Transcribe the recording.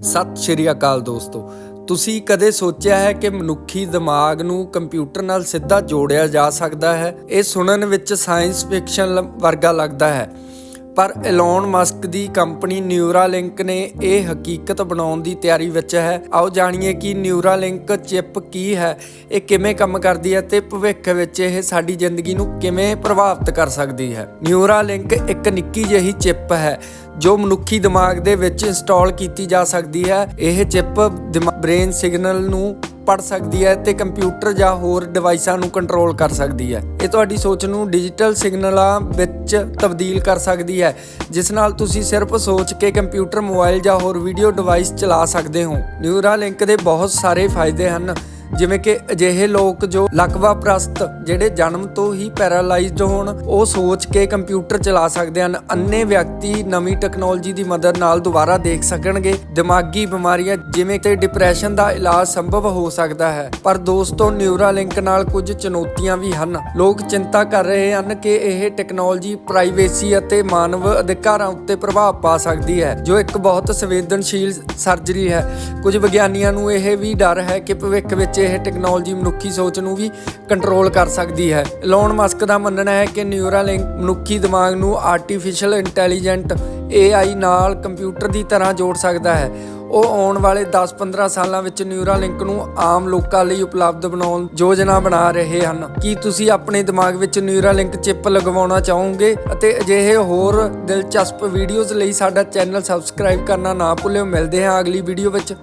ਸਤਿ ਸ਼੍ਰੀ ਅਕਾਲ ਦੋਸਤੋ। ਤੁਸੀਂ ਕਦੇ ਸੋਚਿਆ ਹੈ ਕਿ ਮਨੁੱਖੀ ਦਿਮਾਗ ਨੂੰ ਕੰਪਿਊਟਰ ਨਾਲ ਸਿੱਧਾ ਜੋੜਿਆ ਜਾ ਸਕਦਾ ਹੈ? ਇਹ ਸੁਣਨ ਵਿੱਚ ਸਾਇੰਸ ਫਿਕਸ਼ਨ ਵਰਗਾ ਲੱਗਦਾ ਹੈ। ਪਰ ਐਲਨ ਮਸਕ ਦੀ ਕੰਪਨੀ ਨਿਊਰਾਲਿੰਕ ਨੇ ਇਹ ਹਕੀਕਤ ਬਣਾਉਣ ਦੀ ਤਿਆਰੀ ਵਿੱਚ ਹੈ। ਆਓ ਜਾਣੀਏ ਕਿ ਨਿਊਰਾਲਿੰਕ ਚਿਪ ਕੀ ਹੈ, ਇਹ ਕਿਵੇਂ ਕੰਮ ਕਰਦੀ ਹੈ ਤੇ ਭਵਿੱਖ ਵਿੱਚ ਇਹ ਸਾਡੀ ਜ਼ਿੰਦਗੀ ਨੂੰ ਕਿਵੇਂ ਪ੍ਰਭਾਵਿਤ ਕਰ ਸਕਦੀ ਹੈ। ਨਿਊਰਾਲਿੰਕ ਇੱਕ ਨਿੱਕੀ ਜਿਹੀ ਚਿਪ ਹੈ, ਜੋ ਮਨੁੱਖੀ ਦਿਮਾਗ ਦੇ ਵਿੱਚ ਇੰਸਟਾਲ ਕੀਤੀ ਜਾ ਸਕਦੀ ਹੈ। ਇਹ ਚਿਪ ਬ੍ਰੇਨ ਸਿਗਨਲ ਨੂੰ ਪੜ ਸਕਦੀ ਹੈ ਤੇ ਕੰਪਿਊਟਰ ਜਾਂ ਹੋਰ ਡਿਵਾਈਸਾਂ ਨੂੰ ਕੰਟਰੋਲ ਕਰ ਸਕਦੀ ਹੈ। ਇਹ ਤੁਹਾਡੀ ਸੋਚ ਨੂੰ ਡਿਜੀਟਲ ਸਿਗਨਲਾਂ ਵਿੱਚ ਤਬਦੀਲ ਕਰ ਸਕਦੀ ਹੈ, ਜਿਸ ਨਾਲ ਤੁਸੀਂ ਸਿਰਫ ਸੋਚ ਕੇ ਕੰਪਿਊਟਰ, ਮੋਬਾਈਲ ਜਾਂ ਹੋਰ ਵੀਡੀਓ ਡਿਵਾਈਸ ਚਲਾ ਸਕਦੇ ਹੋ। ਨਿਊਰਾ ਲਿੰਕ ਦੇ ਬਹੁਤ ਸਾਰੇ ਫਾਇਦੇ ਹਨ। ਜਿਵੇਂ ਕਿ ਅਜਿਹੇ ਲੋਕ ਜੋ ਲਕਵਾ ਪ੍ਰਸਤ ਜਿਹੜੇ ਜਨਮ ਤੋਂ ਹੀ ਪੈਰਾਲਾਈਜ਼ਡ ਹੋਣ, ਉਹ ਸੋਚ ਕੇ ਕੰਪਿਊਟਰ ਚਲਾ ਸਕਦੇ ਹਨ। ਅੰਨੇ ਵਿਅਕਤੀ ਨਵੀਂ ਟੈਕਨੋਲੋਜੀ ਦੀ ਮਦਦ ਨਾਲ ਦੁਬਾਰਾ ਦੇਖ ਸਕਣਗੇ। ਦਿਮਾਗੀ ਬਿਮਾਰੀਆਂ ਜਿਵੇਂ ਕਿ ਡਿਪਰੈਸ਼ਨ ਦਾ ਇਲਾਜ ਸੰਭਵ ਹੋ ਸਕਦਾ ਹੈ। ਪਰ ਦੋਸਤੋ ਨਿਊਰਾਲਿੰਕ ਨਾਲ ਕੁਝ ਚੁਣੌਤੀਆਂ ਵੀ ਹਨ। ਲੋਕ ਚਿੰਤਾ ਕਰ ਰਹੇ ਹਨ ਕਿ ਇਹ ਟੈਕਨੋਲੋਜੀ ਪ੍ਰਾਈਵੇਸੀ ਅਤੇ ਮਾਨਵ ਅਧਿਕਾਰਾਂ ਉੱਤੇ ਪ੍ਰਭਾਵ ਪਾ ਸਕਦੀ ਹੈ, ਜੋ ਇੱਕ ਬਹੁਤ ਸੰਵੇਦਨਸ਼ੀਲ ਸਰਜਰੀ ਹੈ। ਕੁਝ ਵਿਗਿਆਨੀਆਂ ਨੂੰ ਇਹ ਵੀ ਡਰ ਹੈ ਕਿ ਭਵਿੱਖ ਵਿੱਚ ਇਹ ਟੈਕਨੋਲੋਜੀ ਮਨੁੱਖੀ ਸੋਚ ਨੂੰ ਵੀ ਕੰਟਰੋਲ ਕਰ ਸਕਦੀ ਹੈ। ਐਲਨ ਮਸਕ ਦਾ ਮੰਨਣਾ ਹੈ ਕਿ ਨਿਊਰਾਲਿੰਕ ਮਨੁੱਖੀ ਦਿਮਾਗ ਨੂੰ ਆਰਟੀਫੀਸ਼ੀਅਲ ਇੰਟੈਲੀਜੈਂਟ AI ਨਾਲ ਕੰਪਿਊਟਰ ਦੀ ਤਰ੍ਹਾਂ ਜੋੜ ਸਕਦਾ ਹੈ। ਉਹ ਆਉਣ ਵਾਲੇ 10-15 ਸਾਲਾਂ ਵਿੱਚ ਨਿਊਰਾਲਿੰਕ ਨੂੰ ਆਮ ਲੋਕਾਂ ਲਈ ਉਪਲਬਧ ਬਣਾਉਣ ਯੋਜਨਾ ਬਣਾ ਰਹੇ ਹਨ। ਕੀ ਤੁਸੀਂ ਆਪਣੇ ਦਿਮਾਗ ਵਿੱਚ ਨਿਊਰਾਲਿੰਕ ਚਿਪ ਲਗਵਾਉਣਾ ਚਾਹੋਗੇ? ਅਤੇ ਅਜਿਹੇ ਹੋਰ ਦਿਲਚਸਪ ਵੀਡੀਓਜ਼ ਲਈ ਸਾਡਾ ਚੈਨਲ ਸਬਸਕ੍ਰਾਈਬ ਕਰਨਾ ਨਾ ਭੁੱਲਿਓ। ਮਿਲਦੇ ਹਾਂ ਅਗਲੀ ਵੀਡੀਓ ਵਿੱਚ।